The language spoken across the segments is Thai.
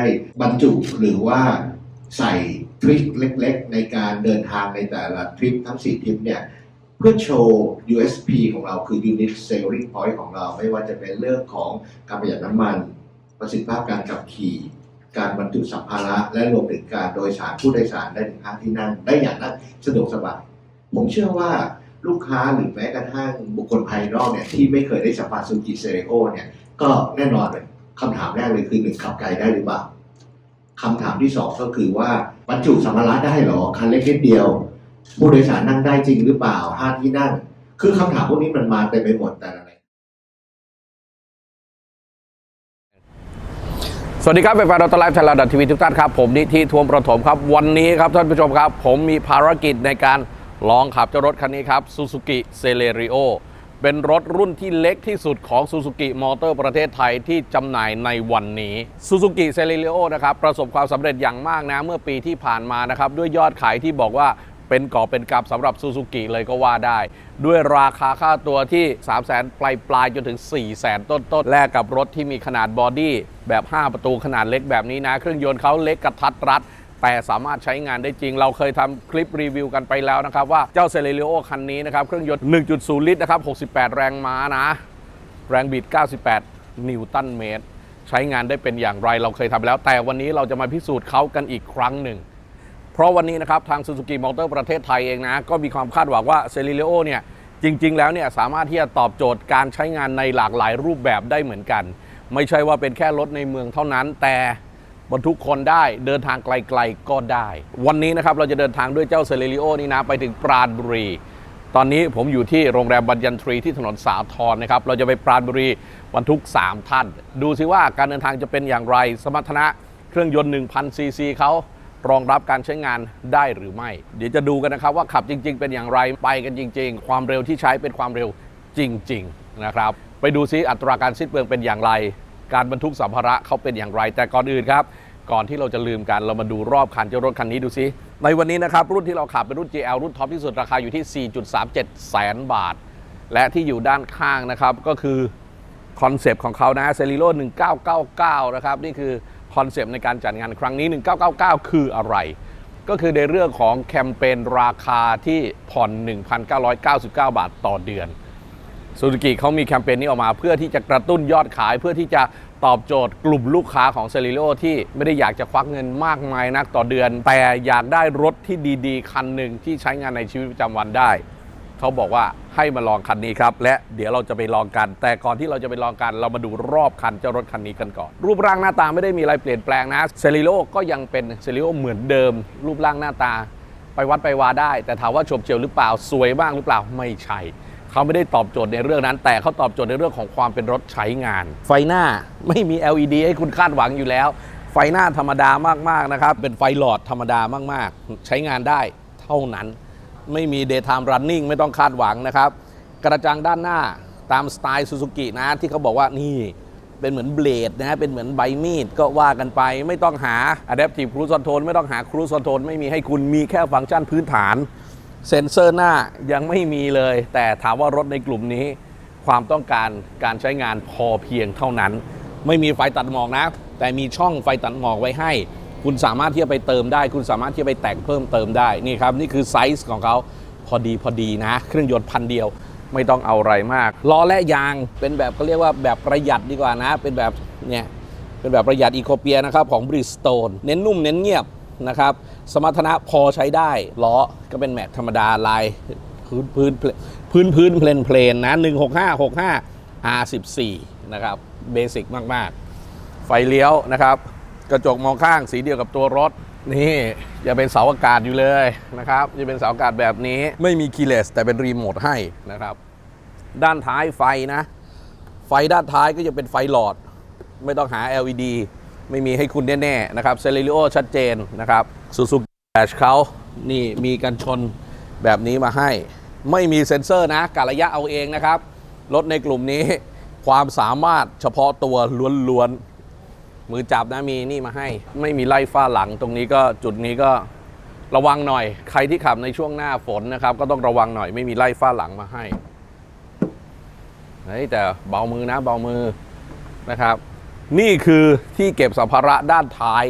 ได้บรรจุหรือว่าใส่ทริคเล็กๆ ในการเดินทางในแต่ละทริปทั้ง 4 ทริปเนี่ยเพื่อโชว์ USP ของเราคือ Unit Selling Point ของเรา ไม่ว่าจะเป็นเรื่องของการประหยัดน้ำมัน ประสิทธิภาพการขับขี่ การบรรจุสัมภาระ และรวมถึงการโดยสารผู้โดยสารได้ถึงห้าที่นั่ง ได้อย่างนั้นสะดวกสบาย ผมเชื่อว่าลูกค้าหรือแม้กระทั่งบุคคลภายนอกเนี่ยที่ไม่เคยได้สัมผัสซูกิเซเรโอเนี่ยก็แน่นอนเลย คำถามแรกเลยคือหนึ่งขับไกลได้หรือเปล่าคำถามที่สองก็คือว่าบรรจุสัมภาระได้หรอคันเล็กนิดเดียว ผู้โดยสารนั่งได้จริงหรือเปล่าห้าที่นั่ง คือคำถามพวกนี้มันมาเต็มไปหมดแต่ละสวัสดีครับเป็นแฟนรถไลฟ์ไทยรัฐทีวีทุกท่านครับผมนิธิทวมประถมครับ วันนี้ครับท่านผู้ชมครับ ผมมีภารกิจในการลองขับเจ้ารถคันนี้ครับ Suzuki Celerio เเป็นรถรุ่นที่เล็กที่สุดของ Suzuki Motor ประเทศไทยที่จำหน่ายในวันนี้ Suzuki Celerio นะครับประสบความสำเร็จอย่างมากนะเมื่อปีที่ผ่านมานะครับด้วยยอดขายที่บอกว่าเป็นก่อเป็นกำสำหรับซูซูกิเลยก็ว่าได้ ด้วยราคาค่าตัวที่ 3 0 0 0 0 0ปลายปลายๆจนถึง 4 0 0 0 0 0ต้นต้นๆแลกกับรถที่มีขนาดบอดี้แบบ 5 ประตูขนาดเล็กแบบนี้นะ เครื่องยนต์เขาเล็กกระทัดรัด แต่สามารถใช้งานได้จริง เราเคยทำคลิปรีวิวกันไปแล้วนะครับ ว่าเจ้าเซเลริโอคันนี้นะครับ เครื่องยนต์ 1.0 ลิตรนะครับ 68 แรงม้านะ แรงบิด 98 นิวตันเมตร ใช้งานได้เป็นอย่างไรเราเคยทำแล้ว แต่วันนี้เราจะมาพิสูจน์เขากันอีกครั้งหนึ่ง เพราะวันนี้นะครับทาง Suzuki Motor ประเทศไทยเองนะ ก็มีความคาดหวังว่า c e l i r i o เนี่ยจริง ๆ แล้วเนี่ยสามารถที่จะตอบโจทย์การใช้งานในหลากหลายรูปแบบได้เหมือนกัน ไม่ใช่ว่าเป็นแค่รถในเมืองเท่านั้นแต่ บรรทุกคนได้เดินทางไกลๆก็ได้ วันนี้นะครับเราจะเดินทางด้วยเจ้า c e l i r i o นี่นะไปถึงปราณบุรี ตอนนี้ผมอยู่ที่โรงแรมบัญญันทรีที่ถนนสาทรนะครับ เราจะไปปราณบุรีบรรทุก 3 ท่าน ดูซิว่าการเดินทางจะเป็นอย่างไร สมรรถนะเครื่องยนต์1,000ซีซีเขารองรับการใช้งานได้หรือไม่ เดี๋ยวจะดูกันนะครับว่าขับจริง ๆ เป็นอย่างไรไปกันจริง ๆ ความเร็วที่ใช้เป็นความเร็วจริง ๆ นะครับ ไปดูซิอัตราการสิ้นเปลืองเป็นอย่างไร การบรรทุกสัมภาระเขาเป็นอย่างไร แต่ก่อนอื่นครับ ก่อนที่เราจะลืมกันเรามาดูรอบคันเจ้ารถคันนี้ดูซิ ในวันนี้นะครับ รุ่นที่เราขับเป็นรุ่น GL รุ่นท็อปที่สุดราคาอยู่ที่ 4.37 แสนบาท และที่อยู่ด้านข้างนะครับก็คือคอนเซปต์ของเขานะเซริโล1999 นะครับ นี่คือคอนเซปต์ในการจัดงานครั้งนี้ 1999 คืออะไร ก็คือในเรื่องของแคมเปญราคาที่ผ่อน 1,999 บาทต่อเดือน ซูซูกิเขามีแคมเปญนี้ออกมา เพื่อที่จะกระตุ้นยอดขายเพื่อที่จะตอบโจทย์กลุ่มลูกค้าของเซริโ o ที่ไม่ได้อยากจะควักเงินมากมายนักต่อเดือน แต่อยากได้รถที่ดีๆ คันหนึ่งที่ใช้งานในชีวิตประจำวันได้ เขาบอกว่าให้มาลองคันนี้ครับ และเดี๋ยวเราจะไปลองกัน แต่ก่อนที่เราจะไปลองกัน เรามาดูรอบคันเจ้ารถคันนี้กันก่อน รูปร่างหน้าตาไม่ได้มีอะไรเปลี่ยนแปลงนะเซริโ o ก็ยังเป็นเซริโ o เหมือนเดิม รูปร่างหน้าตา ไปวัดไปวาได้ แต่ถามว่าโฉบเฉี่ยวหรือเปล่าสวยบ้างหรือเปล่าไม่ใช่ เขาไม่ได้ตอบโจทย์ในเรื่องนั้น แต่เขาตอบโจทย์ในเรื่องของความเป็นรถใช้งาน ไฟหน้าไม่มี LED ให้คุณคาดหวังอยู่แล้ว ไฟหน้าธรรมดามากๆนะครับ เป็นไฟหลอดธรรมดามากๆ ใช้งานได้เท่านั้น ไม่มี daytime running ไม่ต้องคาดหวังนะครับ กระจังด้านหน้าตามสไตล์ซูซูกินะที่เขาบอกว่านี่เป็นเหมือนเบลดนะฮะเป็นเหมือนใบมีดก็ว่ากันไป ไม่ต้องหา adaptive cruise control ไม่ต้องหา cruise control ไม่มีให้คุณมีแค่ฟังก์ชันพื้นฐาน เซ็นเซอร์หน้ายังไม่มีเลย แต่ถามว่ารถในกลุ่มนี้ ความต้องการการใช้งานพอเพียงเท่านั้น ไม่มีไฟตัดหมอกนะ แต่มีช่องไฟตัดหมอกไว้ให้ คุณสามารถที่จะไปเติมได้ คุณสามารถที่จะไปแต่งเพิ่มเติมได้นี่ครับนี่คือไซส์ของเขาพอดีพอดีนะ เครื่องยนต์พันเดียวไม่ต้องเอาอะไรมากล้อและยางเป็นแบบเขาเรียกว่าแบบประหยัดดีกว่านะ เป็นแบบเนี่ยเป็นแบบประหยัดอีโคเปียนะครับของบริสโตนเน้นนุ่มเน้นเงียบ นะครับ สมรรถนะพอใช้ได้ ล้อก็เป็นแม็กธรรมดาลายพื้นพื้นพื้นพื้นเพลนเพลนนะ165 65 R14 นะครับเบสิกมาก ๆ ไฟเลี้ยวนะครับ กระจกมองข้างสีเดียวกับตัวรถ นี่อย่าเป็นเสาอากาศอยู่เลยนะครับจะเป็นเสาอากาศแบบนี้ไม่มีคีย์เลสแต่เป็นรีโมทให้นะครับ ด้านท้ายไฟนะ ไฟด้านท้ายก็จะเป็นไฟหลอด ไม่ต้องหา LED ไม่มีให้คุณแน่ๆนะครับเซเลริโอชัดเจนนะครับซูซูกิแดชเขานี่มีกันชนแบบนี้มาให้ ไม่มีเซ็นเซอร์นะกะระยะเอาเองนะครับ รถในกลุ่มนี้ความสามารถเฉพาะตัวล้วนๆมือจับนะมีนี่มาให้ ไม่มีไล่ฟ้าหลังตรงนี้ก็จุดนี้ก็ระวังหน่อย ใครที่ขับในช่วงหน้าฝนนะครับ ก็ต้องระวังหน่อยไม่มีไล่ฟ้าหลังมาให้เฮ้แต่เบามือนะเบามือนะครับ นี่คือที่เก็บสัมภาระด้านท้าย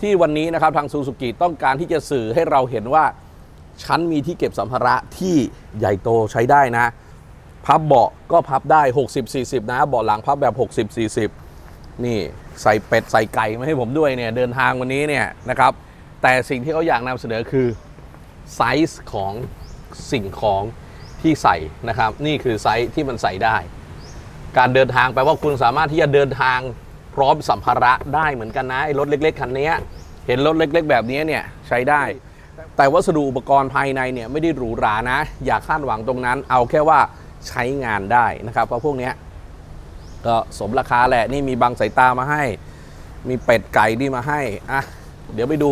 ที่วันนี้นะครับทางซูซูกิต้องการที่จะสื่อให้เราเห็นว่า ฉันมีที่เก็บสัมภาระที่ใหญ่โตใช้ได้นะ พับเบาะก็พับได้ 60-40 นะเบาะหลังพับแบบ 60-40 นี่ใส่เป็ดใส่ไก่มาให้ผมด้วยเนี่ยเดินทางวันนี้เนี่ยนะครับ แต่สิ่งที่เขาอยากนำเสนอคือไซส์ของสิ่งของที่ใส่นะครับ นี่คือไซส์ที่มันใส่ได้ การเดินทางแปลว่าคุณสามารถที่จะเดินทาง ร้อมสัมภาระได้เหมือนกันนะไอ้รถเล็ก ๆคันนี้เห็นรถเล็ก ๆ แบบนี้เนี่ยใช้ได้ แต่วัสดุอุปกรณ์ภายในเนี่ยไม่ได้หรูหรานะ อย่าคาดหวังตรงนั้น เอาแค่ว่าใช้งานได้นะครับเพราะพวกนี้ก็สมราคาแหละนี่มีบางสายตามาให้ มีเป็ดไก่ที่มาให้อะเดี๋ยวไปดู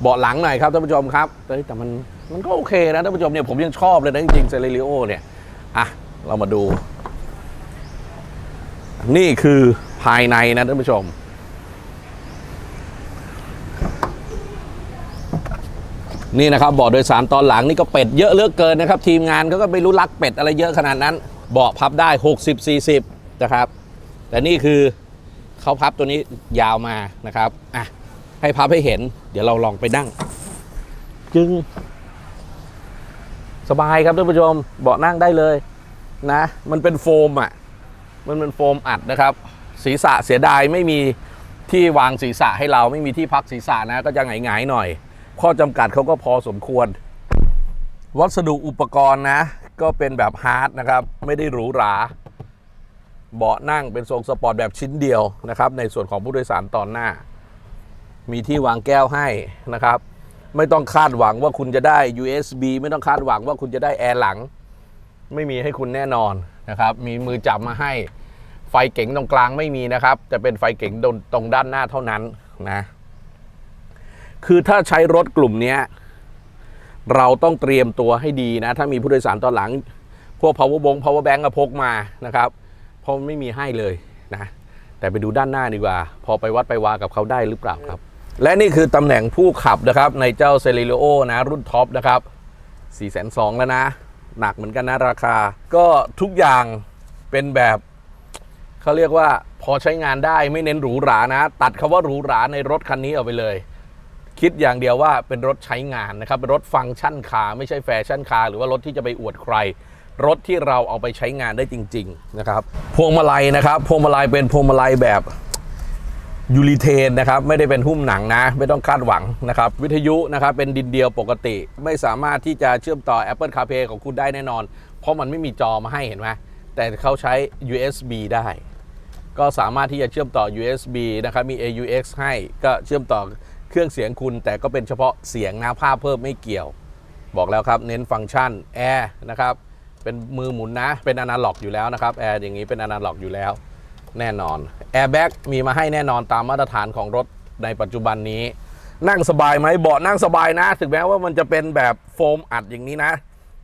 เบาะหลังหน่อยครับท่านผู้ชมครับแต่มันมันก็โอเคนะท่านผู้ชมเนี่ยผมยังชอบเลยนะจริงๆเซเลริโอเนี่ยอะเรามาดู นี่คือ ภายในนะท่านผู้ชม นี่นะครับเบาะโดยสารตอนหลังนี่ก็เป็ดเยอะเลือกเกินนะครับ ทีมงานเขาก็ไม่รู้รักเป็ดอะไรเยอะขนาดนั้นเบาะพับได้ 60 40 นะครับ แต่นี่คือเขาพับตัวนี้ยาวมานะครับอะให้พับให้เห็น เดี๋ยวเราลองไปนั่ง จึง สบายครับท่านผู้ชมเบาะนั่งได้เลยนะ มันเป็นโฟมอะ มันเป็นโฟมอัดนะครับ ศีรษะเสียดายไม่มีที่วางศีรษะให้เราไม่มีที่พักศีรษะนะก็จะหงายๆหน่อย ข้อจำกัดเขาก็พอสมควร วัสดุอุปกรณ์นะ ก็เป็นแบบฮาร์ดนะครับ ไม่ได้หรูหราเบาะนั่งเป็นทรงสปอร์ตแบบชิ้นเดียวนะครับ ในส่วนของผู้โดยสารตอนหน้า มีที่วางแก้วให้นะครับ ไม่ต้องคาดหวังว่าคุณจะได้ USB ไม่ต้องคาดหวังว่าคุณจะได้แอร์หลัง ไม่มีให้คุณแน่นอนนะครับ มีมือจับมาให้ ฟเก๋งตรงกลางไม่มีนะครับ จะเป็นไฟเก๋งตรงด้านหน้าเท่านั้นนะ คือถ้าใช้รถกลุ่มนี้เราต้องเตรียมตัวให้ดีนะ ถ้ามีผู้โดยสารตอนหลัง พวก power bank power bank ก็พกมานะครับ เพราะไม่มีให้เลยนะ แต่ไปดูด้านหน้าดีกว่า พอไปวัดไปวากับเขาได้หรือเปล่าครับ และนี่คือตำแหน่งผู้ขับนะครับ ในเจ้าเซเล r โอนะ รุ่นท็อปนะครับ4 2 0 0 0แล้วนะ หนักเหมือนกันนะราคา ก็ทุกอย่างเป็นแบบ เขาเรียกว่าพอใช้งานได้ไม่เน้นหรูหรานะ ตัดคาว่าหรูหราในรถคันนี้ออกไปเลย คิดอย่างเดียวว่าเป็นรถใช้งานนะครับเป็นรถฟังก์ชันคาร์ไม่ใช่แฟชั่นคาร์หรือว่ารถที่จะไปอวดใคร รถที่เราเอาไปใช้งานได้จริง ๆนะครับ พวงมาลัยนะครับพวงมาลัยเป็นพวงมาลัยแบบยูริเทนนะครับไม่ได้เป็นหุ้มหนังนะ ไม่ต้องคาดหวังนะครับ วิทยุนะครับเป็นดินเดียวปกติ ไม่สามารถที่จะเชื่อมต่อ Apple CarPlay ของคุณได้แน่นอน เพราะมันไม่มีจอมาให้เห็นไหมแต่เขาใช้ USB ได้ ก็สามารถที่จะเชื่อมต่อ USB นะครับ มี AUX ให้ก็เชื่อมต่อเครื่องเสียงคุณ แต่ก็เป็นเฉพาะเสียงนะภาพเพิ่มไม่เกี่ยว บอกแล้วครับ เน้นฟังก์ชันแอร์นะครับ เป็นมือหมุนนะ เป็นอนาล็อกอยู่แล้วนะครับแอร์อย่างนี้เป็นอนาล็อกอยู่แล้ว แน่นอนแอร์แบ็กมีมาให้แน่นอนตามมาตรฐานของรถในปัจจุบันนี้ นั่งสบายไหมเบาะนั่งสบายนะ ถึงแม้ว่ามันจะเป็นแบบโฟมอัดอย่างนี้นะ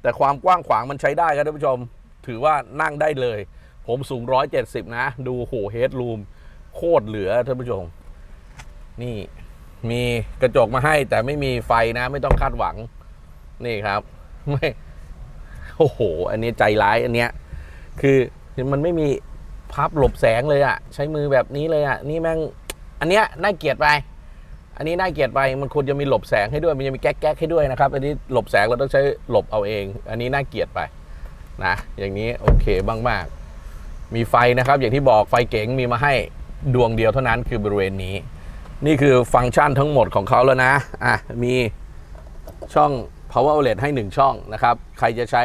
แต่ความกว้างขวางมันใช้ได้ครับท่านผู้ชม ถือว่านั่งได้เลย ผมสูง 170 นะ ดูโหเฮดรูม โคตรเหลือท่านผู้ชม นี่มีกระจกมาให้แต่ไม่มีไฟนะ ไม่ต้องคาดหวัง นี่ครับ ไม่ โอ้โห อันนี้ใจร้ายอันเนี้ย คือมันไม่มีพับหลบแสงเลยอะใช้มือแบบนี้เลยอะนี่แม่ง อันเนี้ยน่าเกลียดไป อันนี้น่าเกลียดไป มันควรจะมีหลบแสงให้ด้วย มันจะมีแก๊กแก๊กให้ด้วยนะครับ อันนี้หลบแสงเราต้องใช้หลบเอาเอง อันนี้น่าเกลียดไป นะ อย่างนี้โอเคบ้างมากๆ มีไฟนะครับ อย่างที่บอกไฟเก๋งมีมาให้ดวงเดียวเท่านั้นคือบริเวณนี้ นี่คือฟังก์ชันทั้งหมดของเขาแล้วนะอะมีช่อง power outlet ให้ 1 ช่องนะครับ ใครจะใช้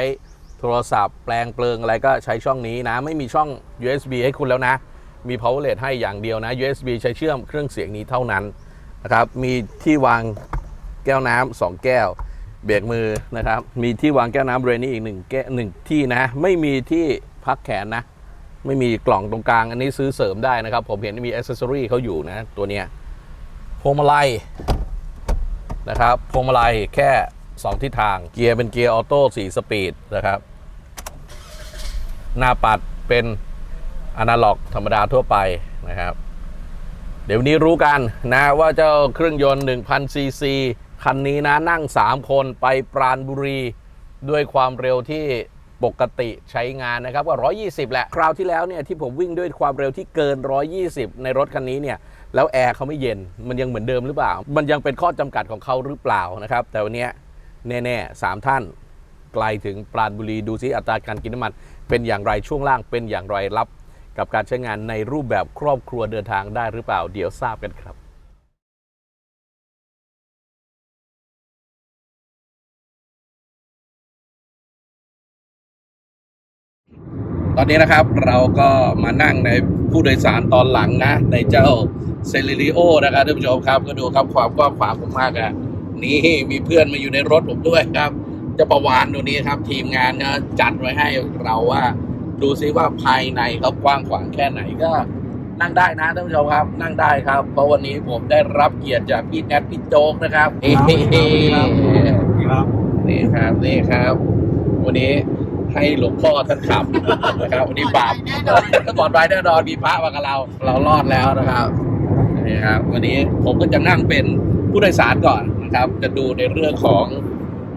โทรศัพท์แปลงเปลืองอะไรก็ใช้ช่องนี้นะ ไม่มีช่อง USB ให้คุณแล้วนะ มี power outlet ให้อย่างเดียวนะ USB ใช้เชื่อมเครื่องเสียงนี้เท่านั้นนะครับ มีที่วางแก้วน้ำสองแก้ว เบรกมือนะครับ มีที่วางแก้วน้ำเรนนี่อีกหนึ่งแก้หนึ่งที่นะ ไม่มีที่พักแขนนะ ไม่มีกล่องตรงกลาง อันนี้ซื้อเสริมได้นะครับ ผมเห็นมีอ c เซ s ซอรีเขาอยู่นะ ตัวเนี้ยพวงมาลัยนะครับพวงมาลัยแค่ 2 ทิศทาง เกียร์เป็นเกียร์ออโต้4สปีดนะครับ หน้าปัดเป็นอนาล็อกธรรมดาทั่วไปนะครับ เดี๋ยววนนี้รู้กันนะว่าเจ้าเครื่องยนต์ 1,000 ซีซีคันนี้นะนั่ง 3 คนไปปราณบุรีด้วยความเร็วที่ ปกติใช้งานนะครับก็ 120 แหละ คราวที่แล้วเนี่ยที่ผมวิ่งด้วยความเร็วที่เกิน 120 ในรถคันนี้เนี่ยแล้วแอร์เขาไม่เย็นมันยังเหมือนเดิมหรือเปล่า มันยังเป็นข้อจำกัดของเขาหรือเปล่านะครับ แต่วันนี้แน่ๆสามท่านไกลถึงปราณบุรีดูซิอัตราการกินน้ำมัน เป็นอย่างไรช่วงล่างเป็นอย่างไรรับ กับการใช้งานในรูปแบบครอบครัวเดินทางได้หรือเปล่า เดี๋ยวทราบกันครับ ตอนนี้นะครับเราก็มานั่งในผู้โดยสารตอนหลังนะ ในเจ้าเซเลริโอนะครับท่านผู้ชมครับ ก็ดูครับความกว้างขวางผมมากอะนี่มีเพื่อนมาอยู่ในรถผมด้วยครับเจะประวานตัวนี้ครับ ทีมงานก็จัดไว้ให้เราว่า ดูซิว่าภายในเขากว้างขวางแค่ไหนก็ นั่งได้นะท่านผู้ชมครับ นั่งได้ครับ เพราะวันนี้ผมได้รับเกียรติจากพี่แนทพี่โจ๊กนะครับเฮ้ครับนี่ครับนี่ครับ วันนี้ ให้หลวงพ่อท่านขับนะครับวันนี้บาปปลอดภัยแน่นอนมีพระมากับเรา เรารอดแล้วนะครับนี่ครับวันนี้ผมก็จะนั่งเป็นผู้โดยสารก่อนนะครับ จะดูในเรื่องของ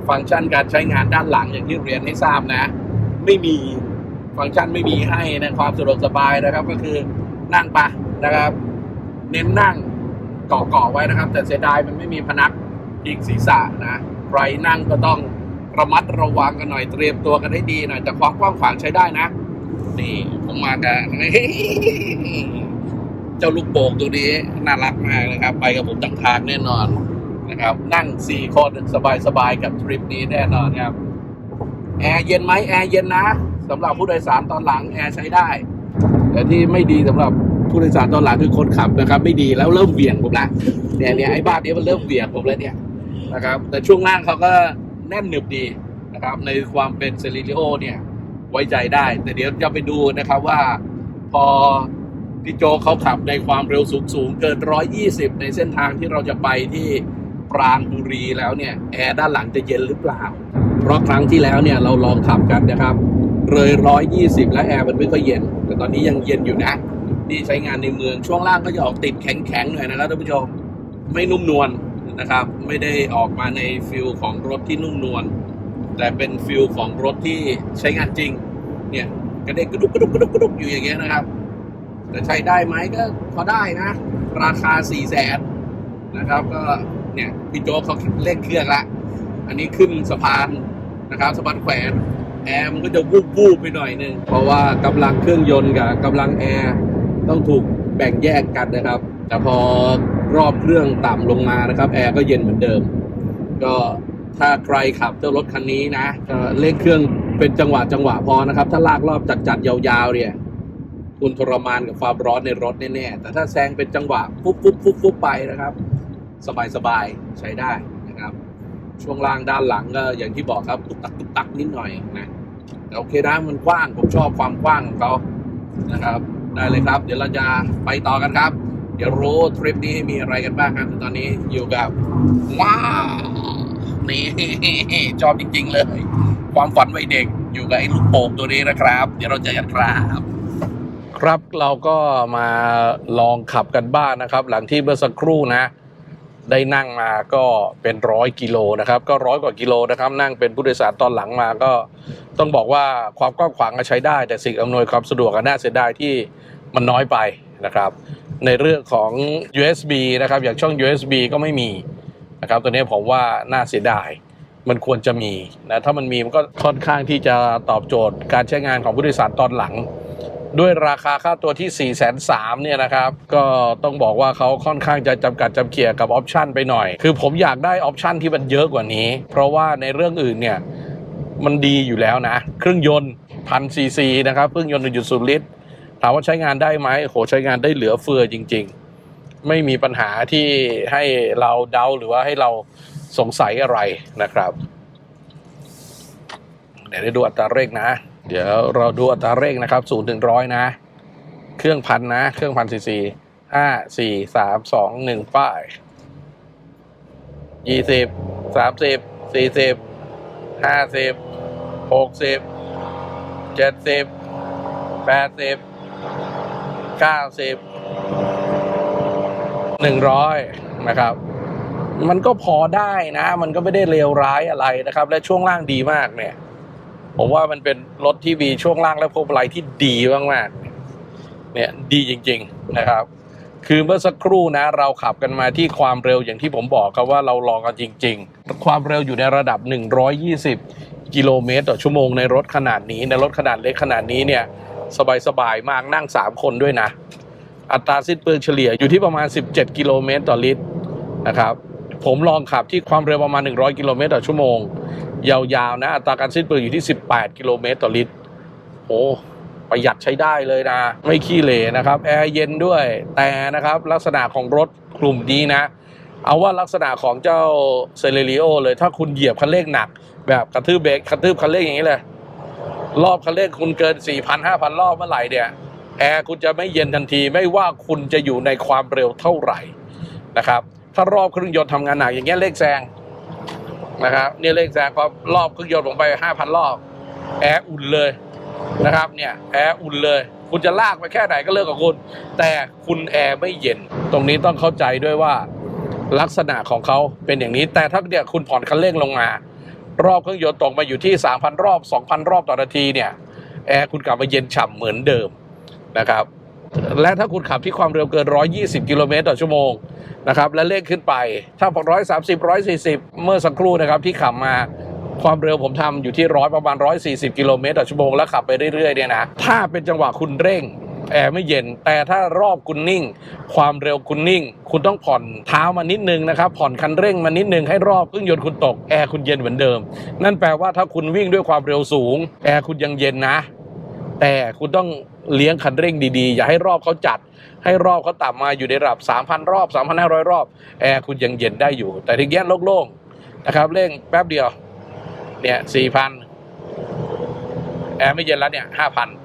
ฟังก์ชันการใช้งานด้านหลังอย่างที่เรียนให้ทราบนะ ไม่มีฟังก์ชันไม่มีให้นะความสะดวกสบายนะครับ ก็คือนั่งไปนะครับ เน้นนั่งเกาะเกาะๆไว้นะครับ แต่เสียดายมันไม่มีพนักพิงศีรษะนะใครนั่งก็ต้อง ระมัดระวังกันหน่อยเตรียมตัวกันให้ดีหน่อยแต่ความกว้างขวางใช้ได้นะ นี่ผมมากันเจ้าลูกโป่งตัวนี้น่ารักมากนะครับ ไปกับผมทั้งทางแน่นอนนะครับ นั่งสี่คนสบายๆกับทริปนี้แน่นอนครับแอร์เย็นไหมแอร์เย็นนะสำหรับผู้โดยสารตอนหลังแอร์ใช้ได้แต่ที่ไม่ดีสำหรับผู้โดยสารตอนหลังคือคนขับนะครับ ไม่ดีแล้วเริ่มเหวี่ยงผมละเนี่ยเนี่ยไอ้บ้านนี้มันเริ่มเหวี่ยงผมแล้วเนี่ยนะครับ แต่ช่วงล่างเขาก็ แน่นหนึบดีนะครับ ในความเป็นเซริลิโอเนี่ยไว้ใจได้ แต่เดี๋ยวจะไปดูนะครับว่า พอพี่โจเขาขับในความเร็วสูงสูงเกิน 120 ในเส้นทางที่เราจะไปที่ปราณบุรีแล้วเนี่ยแอร์ด้านหลังจะเย็นหรือเปล่า เพราะครั้งที่แล้วเนี่ยเราลองขับกันนะครับ เลยร้อยยี่สิบแล้วแอร์มันไม่ค่อยเย็น แต่ตอนนี้ยังเย็นอยู่นะนี่ใช้งานในเมืองช่วงล่างก็จะออกติดแข็งๆหน่อยนะครับท่านผู้ชมไม่นุ่มนวล นะครับ ไม่ได้ออกมาในฟิลของรถที่นุ่มนวลแต่เป็นฟิลของรถที่ใช้งานจริง เนี่ยกระเด็กกระดุกกระดุกกระดุกกระดุกอยู่อย่างเงี้ยนะครับ แต่ใช้ได้ไหมก็พอได้นะ ราคาสี่แสนนะครับก็เนี่ยพี่โจ๊กเขาเล่นเครื่องละ อันนี้ขึ้นสะพานนะครับสะพานแขวนแอร์มันก็จะวูบวูบไปหน่อยนึงเพราะว่ากำลังเครื่องยนต์กับกำลังแอร์ต้องถูกแบ่งแยกกันนะครับ แต่พอ รอบเครื่องต่ำลงมานะครับแอร์ก็เย็นเหมือนเดิม ก็ถ้าใครขับเจ้ารถคันนี้นะเร่งเครื่องเป็นจังหวะจังหวะพอนะครับ ถ้าลากรอบจัดๆยาวๆเนี่ยคุณทรมานกับความร้อนในรถแน่ๆแต่ถ้าแซงเป็นจังหวะปุ๊บปุ๊บปุ๊บปุ๊บไปนะครับ สบายๆใช้ได้นะครับ ช่วงล่างด้านหลังก็อย่างที่บอกครับตุกตักตุกตักนิดหน่อยนะแต่โอเคนะมันกว้างผมชอบความกว้างของเขานะครับ ได้เลยครับ เดี๋ยวเราจะไปต่อกันครับ ดี๋ยวรู้ทริปนี้มีอะไรกันบ้างครับตอนนี้อยู่กับ ว้าวนี่ชอบจริง ๆ เลย ความฝันวัยเด็กอยู่กับไอ้ลูกโป่งตัวนี้นะครับ เดี๋ยวเราเจอกันครับ ครับเราก็มาลองขับกันบ้างนะครับ หลังที่เมื่อสักครู่นะ ได้นั่งมาก็เป็นร้อยกิโลนะครับ ก็ร้อยกว่ากิโลนะครับ นั่งเป็นผู้โดยสารตอนหลังมาก็ต้องบอกว่าความกว้างขวางก็ใช้ได้ แต่สิ่งอำนวยความสะดวกก็น่าเสียดายที่มันน้อยไปนะครับ ในเรื่องของ USB นะครับอย่างช่อง USB ก็ไม่มีนะครับตัวนี้ผมว่าน่าเสียดายมันควรจะมีนะถ้ามันมีมันก็ค่อนข้างที่จะตอบโจทย์การใช้งานของผู้โดยสารตอนหลัง ด้วยราคาค่าตัวที่ 4 3 0 0 0เนี่ยนะครับ ก็ต้องบอกว่าเขาค่อนข้างจะจำกัดจำเขี่ยกับออปชันไปหน่อย คือผมอยากได้ออปชันที่มันเยอะกว่านี้ เพราะว่าในเรื่องอื่นเนี่ยมันดีอยู่แล้วนะ เครื่องยนต์พันซีซีนะครับเครื่องยนต์1.0ลิตร ถามว่าใช้งานได้ไหมโหใช้งานได้เหลือเฟือจริง ๆ ไม่มีปัญหาที่ให้เราเดาหรือว่าให้เราสงสัยอะไรนะครับ เดี๋ยวได้ดูอัตราเร่งนะ เดี๋ยวเราดูอัตราเร่งนะครับศูนย์ถึงร้อยนะ เครื่องพันนะ เครื่องพันซีซีห้าสี่สามสองหนึ่งป้ายยี่สิบสามสิบสี่สิบห้าสิบหกสิบเจ็ดสิบแปดสิบ เก้าสิบหนึ่งร้อยนะครับ มันก็พอได้นะ มันก็ไม่ได้เลวร้ายอะไรนะครับ และช่วงล่างดีมากเนี่ย ผมว่ามันเป็นรถที่มีช่วงล่างและพวงมาลัยที่ดีมากๆเนี่ยดีจริง ๆนะครับ คือเมื่อสักครู่นะ เราขับกันมาที่ความเร็วอย่างที่ผมบอกครับว่าเราลองกันจริง ๆ ความเร็วอยู่ในระดับ 120 กิโลเมตรต่อชั่วโมงในรถขนาดนี้ในรถขนาดเล็กขนาดนี้เนี่ย สบายๆ มากนั่ง 3 คนด้วยนะ อัตราสิ้นเปลืองเฉลี่ยอยู่ที่ประมาณ 17 กิโลเมตรต่อลิตรนะครับ ผมลองขับที่ความเร็วประมาณ 100 กิโลเมตรต่อชั่วโมง ยาวๆนะ อัตราการสิ้นเปลืองอยู่ที่ 18 กิโลเมตรต่อลิตรโอ้ประหยัดใช้ได้เลยนะ ไม่ขี้เหร่นะครับแอร์เย็นด้วยแต่นะครับลักษณะของรถกลุ่มนี้นะ เอาว่าลักษณะของเจ้าเซเลริโอเลยถ้าคุณเหยียบคันเร่งหนัก แบบกระทืบเบรกกระทืบคันเร่งอย่างนี้เลย รอบคันเร่งคุณเกิน 4,000 5,000 รอบเมื่อไหร่เนี่ยแอร์คุณจะไม่เย็นทันทีไม่ว่าคุณจะอยู่ในความเร็วเท่าไหร่นะครับ ถ้ารอบเครื่องยนต์ทำงานหนักอย่างเงี้ยเลขแซงนะครับเนี่ยเลขแซงพอรอบเครื่องยนต์ลงไป 5,000 รอบแอร์อุ่นเลยนะครับเนี่ยแอร์อุ่นเลย คุณจะลากไปแค่ไหนก็เลิกกับคุณ แต่คุณแอร์ไม่เย็น ตรงนี้ต้องเข้าใจด้วยว่าลักษณะของเขาเป็นอย่างนี้แต่ถ้าเนี่ยคุณผ่อนคันเร่งลงมา รอบเครื่องยนต์ตกมาอยู่ที่ 3,000 รอบ 2,000 รอบต่อนาทีเนี่ยแอร์คุณกลับมาเย็นฉ่ำเหมือนเดิมนะครับและถ้าคุณขับที่ความเร็วเกิน 120 กิโลเมตรต่อชั่วโมงนะครับและเร่งขึ้นไป ถ้าพอ130 140 เมื่อสักครู่นะครับที่ขับมาความเร็วผมทำอยู่ที่ร้อยประมาณ 140 กิโลเมตรต่อชั่วโมงแล้วขับไปเรื่อยๆเนี่ยนะถ้าเป็นจังหวะคุณเร่ง แอร์ไม่เย็น แต่ถ้ารอบคุณนิ่ง ความเร็วคุณนิ่ง คุณต้องผ่อนเท้ามานิดนึงนะครับ ผ่อนคันเร่งมานิดนึงให้รอบเครื่องยนต์คุณตกแอร์คุณเย็นเหมือนเดิม นั่นแปลว่าถ้าคุณวิ่งด้วยความเร็วสูงแอร์คุณยังเย็นนะ แต่คุณต้องเลี้ยงคันเร่งดีๆ อย่าให้รอบเขาจัด ให้รอบเขาต่ำมาอยู่ในระดับ 3,000 รอบ 3,500 รอบ แอร์คุณยังเย็นได้อยู่ แต่ทีเงี้ยโล่งๆนะครับเร่งแป๊บเดียวเนี่ย4,000แอร์ไม่เย็นแล้วเนี่ย5,000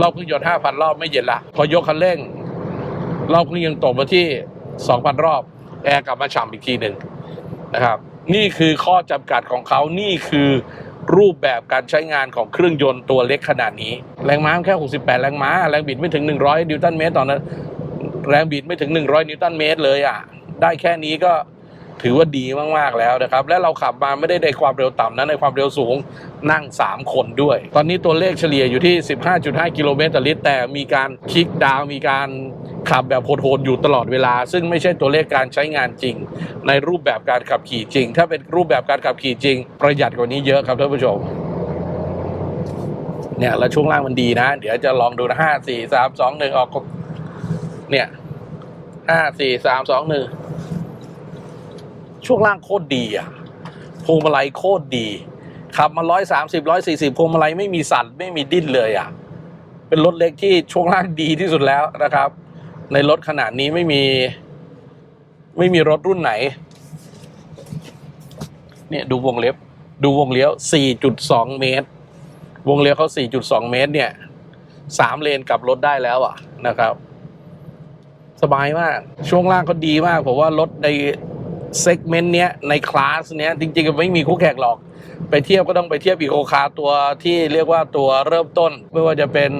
รอบเครื่องยนต์5,000รอบไม่เย็นละ พอยกคันเร่ง รอบเครื่องยนต์ตกมาที่2,000รอบ แอร์กลับมาฉ่ำอีกทีหนึ่งนะครับ นี่คือข้อจำกัดของเขานี่คือรูปแบบการใช้งานของเครื่องยนต์ตัวเล็กขนาดนี้ แรงม้าแค่ 68 แรงม้า แรงบิดไม่ถึง 100 นิวตันเมตรตอนะแรงบิดไม่ถึง 100 นิวตันเมตรเลยอะ ได้แค่นี้ก็ ถือว่าดีมากๆแล้วนะครับ และเราขับมาไม่ได้ในความเร็วต่ำนะในความเร็วสูงนั่ง 3 คนด้วย ตอนนี้ตัวเลขเฉลี่ยอยู่ที่ 15.5 กิโลเมตรต่อลิตรแต่มีการคลิกดาวมีการขับแบบโหดๆอยู่ตลอดเวลา ซึ่งไม่ใช่ตัวเลขการใช้งานจริง ในรูปแบบการขับขี่จริง ถ้าเป็นรูปแบบการขับขี่จริง ประหยัดกว่านี้เยอะครับท่านผู้ชมเนี่ยแล้วช่วงล่างมันดีนะ เดี๋ยวจะลองดูนะห้าสี่สามสองหนึ่งออกเนี่ยห้าสี่สามสองหนึ่ง ช่วงล่างโคตรดีอะพวงมาลัยโคตรดีขับมาร้อยสามสิบร้อยสี่สิบพวงมาลัยไม่มีสั่นไม่มีดิ้นเลยอะเป็นรถเล็กที่ช่วงล่างดีที่สุดแล้วนะครับ ในรถขนาดนี้ไม่มี ไม่มีรถรุ่นไหน เนี่ยดูวงเล็บ ดูวงเลี้ยว 4.2 เมตร วงเลี้ยวเขา 4.2 เมตร เนี่ยสามเลนกลับรถได้แล้วอะนะครับ สบายมาก ช่วงล่างเขาดีมากผมว่ารถใน เซกเมนต์เนี้ยในคลาสเนี้ยจริงๆไม่มีคู่แข่งหรอก ไปเทียบก็ต้องไปเทียบอีโคคาร์ตัวที่เรียกว่าตัวเริ่มต้น ไม่ว่าจะเป็น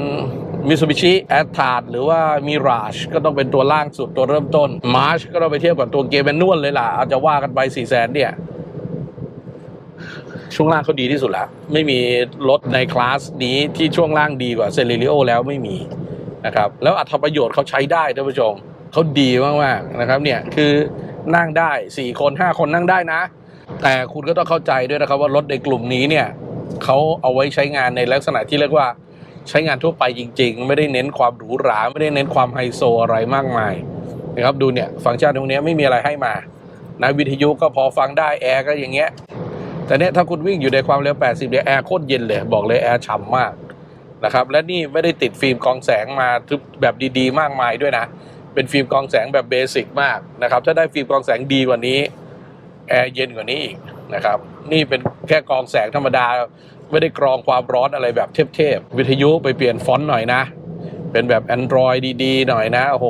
Mitsubishi a t t a r หรือว่า Mirage ก็ต้องเป็นตัวล่างสุดตัวเริ่มต้น March ก็ต้องไปเทียบกับตัวเกมแมนนวลเลยล่ะอาจจะว่ากันไป4 0 0 0 0 0เนี่ยช่วงล่างเขาดีที่สุดล้วไม่มีรถในคลาสนี้ที่ช่วงล่างดีกว่าเซเลริโอแล้วไม่มีนะครับแล้วอัตประโยชน์เขาใช้ได้ท่านผู้ชมเขาดีมากๆนะครับเนี่ยคือ นั่งได้ 4 คน 5 คนนั่งได้นะ แต่คุณก็ต้องเข้าใจด้วยนะครับว่ารถในกลุ่มนี้เนี่ยเขาเอาไว้ใช้งานในลักษณะที่เรียกว่าใช้งานทั่วไปจริง ๆ ไม่ได้เน้นความหรูหรา ไม่ได้เน้นความไฮโซอะไรมากมายนะครับดูเนี่ยฟังก์ชันตรงนี้ไม่มีอะไรให้มานะวิทยุก็พอฟังได้แอร์ก็อย่างเงี้ยแต่เนี่ยถ้าคุณวิ่งอยู่ในความเร็ว 80เนี่ยแอร์โคตรเย็นเลย บอกเลยแอร์ฉ่ำมากนะครับและนี่ไม่ได้ติดฟิล์มกองแสงมาทึบแบบดีๆ มากมายด้วยนะ เป็นฟิล์มกรองแสงแบบเบสิกมากนะครับ ถ้าได้ฟิล์มกรองแสงดีกว่านี้แอร์เย็นกว่านี้อีกนะครับ นี่เป็นแค่กรองแสงธรรมดา ไม่ได้กรองความร้อนอะไรแบบเทพๆวิทยุไปเปลี่ยนฟอนต์หน่อยนะ เป็นแบบ Android ดีๆ หน่อยนะโอ้โห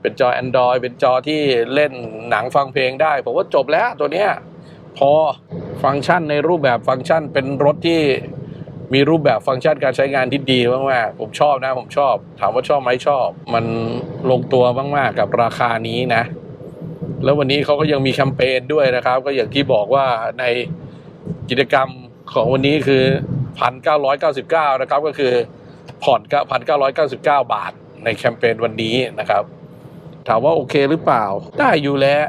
เป็นจอ Android เป็นจอที่เล่นหนังฟังเพลงได้ ผมว่าจบแล้วตัวเนี้ยพอฟังก์ชันในรูปแบบฟังก์ชันเป็นรถที่ มีรูปแบบฟังก์ชันการใช้งานที่ดีมากๆผมชอบนะผมชอบ ถามว่าชอบไหมชอบ มันลงตัวมากๆกับราคานี้นะ แล้ววันนี้เขาก็ยังมีแคมเปญด้วยนะครับ ก็อย่างที่บอกว่าในกิจกรรมของวันนี้คือ 1,999 นะครับ ก็คือผ่อนก็1,999 บาทในแคมเปญวันนี้นะครับ ถามว่าโอเคหรือเปล่า ได้อยู่แล้ว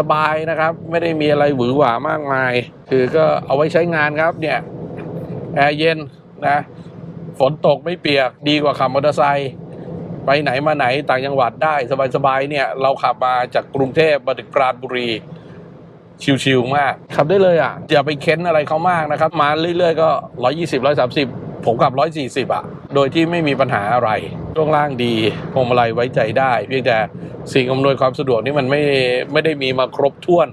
สบายๆนะครับ ไม่ได้มีอะไรหวือหวามากมาย คือก็เอาไว้ใช้งานครับเนี่ย แอร์เย็นนะฝนตกไม่เปียกดีกว่าขับมอเตอร์ไซค์ไปไหนมาไหนต่างจังหวัดได้สบายๆเนี่ย เราขับมาจากกรุงเทพมาถึงปราณบุรี ชิวๆมาก ขับได้เลยอะอย่าไปเค้นอะไรเขามากนะครับ มาเรื่อยๆ ก็ 120 130 ผมขับ 140 อะ โดยที่ไม่มีปัญหาอะไรช่วงล่างดีพวงมาลัยไว้ใจได้ เพียงแต่สิ่งอำนวยความสะดวกนี่มันไม่ไม่ได้มีมาครบถ้วน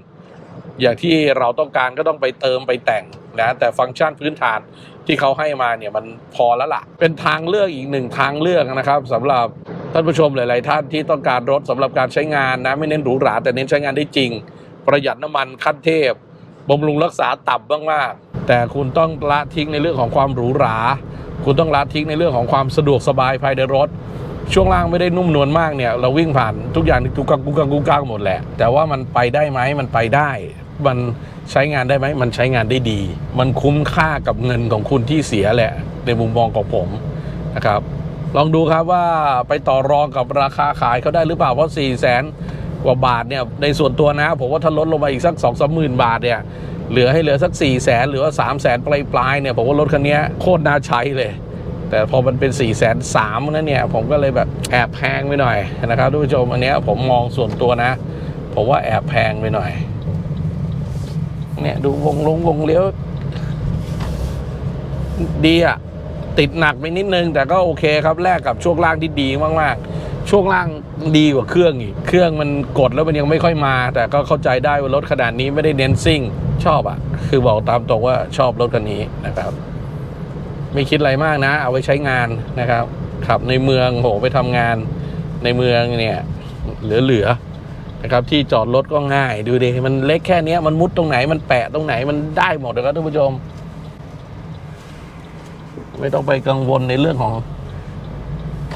อย่างที่เราต้องการก็ต้องไปเติมไปแต่งนะแต่ฟังก์ชันพื้นฐาน ที่เขาให้มาเนี่ยมันพอแล้วล่ะ เป็นทางเลือกอีกหนึ่งทางเลือกนะครับสำหรับท่านผู้ชมหลาย ๆ ท่านที่ต้องการรถสำหรับการใช้งานนะไม่เน้นหรูหราแต่เน้นใช้งานได้จริง ประหยัดน้ำมันขั้นเทพบำรุงรักษาต่ำมากๆแต่คุณต้องละทิ้งในเรื่องของความหรูหรา คุณต้องละทิ้งในเรื่องของความสะดวกสบายภายในรถ ช่วงล่างไม่ได้นุ่มนวลมากเนี่ยเราวิ่งผ่านทุกอย่างกุกกังกุกกังกุกกังหมดแหละ แต่ว่ามันไปได้ไหมมันไปได้ มันใช้งานได้ไหมมันใช้งานได้ดี มันคุ้มค่ากับเงินของคุณที่เสียแหละ ในมุมมองของผมนะครับ ลองดูครับว่าไปต่อรองกับราคาขายเขาได้หรือเปล่าเพราะ4ี่แสนกว่าบาทเนี่ยในส่วนตัวนะ ผมว่าถ้าลดลงมาอีกสักสองสามหมื่นบาทเนี่ยเหลือให้เหลือสัก4ี่แสนหรือว่าสามแสนปลายปลายๆเนี่ยผมว่ารถคันนี้โคตรน่าใช้เลย แต่พอมันเป็น4ี่แสนสามนั้นเนี่ย ผมก็เลยแบบแอบแพงไปหน่อยนะครับทุกผู้ชมอันนี้ผมมองส่วนตัวนะ ผมว่าแอบแพงไปหน่อย เนี่ยดูวงลงวงเลี้ยว ดีอะติดหนักไปนิดนึง แต่ก็โอเคครับแลกกับช่วงล่างที่ดีมากๆ ช่วงล่างดีกว่าเครื่องอีก เครื่องมันกดแล้วมันยังไม่ค่อยมา แต่ก็เข้าใจได้ว่ารถขนาดนี้ไม่ได้เน้นซิ่ง ชอบอะคือบอกตามตรงว่าชอบรถคันนี้นะครับ ไม่คิดอะไรมากนะ เอาไว้ใช้งานนะครับ ขับในเมืองโหไปทำงานในเมืองเนี่ยเหลือๆนะครับที่จอดรถก็ง่ายดูดิมันเล็กแค่นี้มันมุดตรงไหนมันแปะตรงไหนมันได้หมดเลยครับท่านผู้ชม ไม่ต้องไปกังวลในเรื่องของ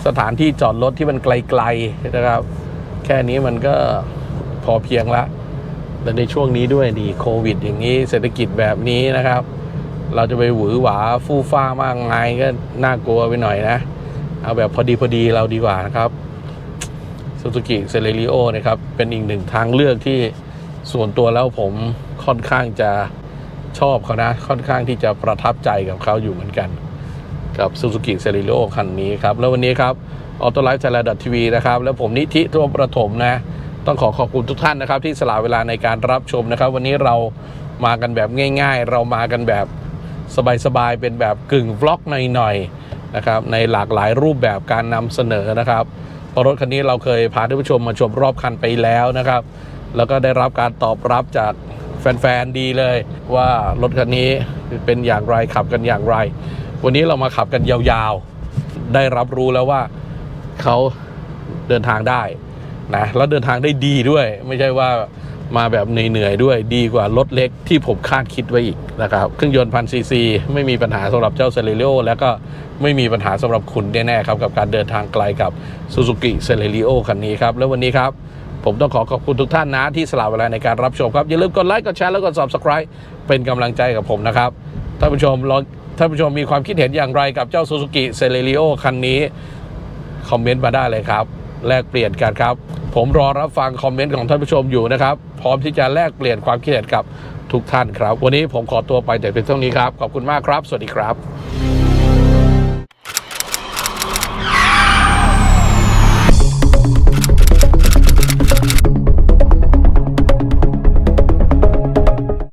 สถานที่จอดรถที่มันไกลๆนะครับ แค่นี้มันก็พอเพียงละและในช่วงนี้ด้วยดีโควิด อย่างนี้เศรษฐกิจแบบนี้นะครับ เราจะไปหวือหวาฟู่ฟ้ามากมายก็น่ากลัวไปหน่อยนะ เอาแบบพอดีพอดีเราดีกว่านะครับซูซูกิเซเลริโอนะครับ เป็นอีกหนึ่งทางเลือกที่ส่วนตัวแล้วผมค่อนข้างจะชอบเขานะ ค่อนข้างที่จะประทับใจกับเขาอยู่เหมือนกัน กับ Suzuki c e l e r i o คันนี้ครับ แล้ววันนี้ครับออโตไลฟ์ a จ l ทีวีนะครับ แล้วผมนิธิตัวประถมนะ ต้องขอขอบคุณทุกท่านนะครับ ที่สละเวลาในการรับชมนะครับ วันนี้เรามากันแบบง่าย ๆ เรามากันแบบ สบายๆเป็นแบบกึ่งวล็อกหน่อยๆนะครับในหลากหลายรูปแบบการนำเสนอนะครับพราะรถคันนี้เราเคยพาท่านผู้ชมมาชมรอบคันไปแล้วนะครับ แล้วก็ได้รับการตอบรับจากแฟนๆดีเลย ว่ารถคันนี้เป็นอย่างไรขับกันอย่างไร วันนี้เรามาขับกันยาวๆ ได้รับรู้แล้วว่าเขาเดินทางได้นะแล้วเดินทางได้ดีด้วย ไม่ใช่ว่า มาแบบเหนื่อยๆด้วยดีกว่ารถเล็กที่ผมคาดคิดไว้อีกนะครับเครื่องยนต์พันซีซีไม่มีปัญหาสำหรับเจ้าเซเล r ิโอแล้วก็ไม่มีปัญหาสำหรับคุณแน่ๆครับกับการเดินทางไกลกับ Suzuki c e l e r i o คันนี้ครับแล้ววันนี้ครับผมต้องขอขอบคุณทุกท่านนะที่สละเวลาในการรับชมครับ อย่าลืมกดไลค์กดแชร์แล้วกด subscribe เป็นกำลังใจกับผมนะครับท่านผู้ชมลองท่านผู้ชมมีความคิดเห็นอย่างไรกับเจ้า Suzuki c e l e r i o คันนี้ คอมเมนต์มาได้เลยครับ แลกเปลี่ยนกันครับ ผมรอรับฟังคอมเมนต์ของท่านผู้ชมอยู่นะครับ พร้อมที่จะแลกเปลี่ยนความคิดเห็นกับทุกท่านครับ วันนี้ผมขอตัวไปแต่เพียงเท่านี้ครับ ขอบคุณมากครับ สวัสดีครับ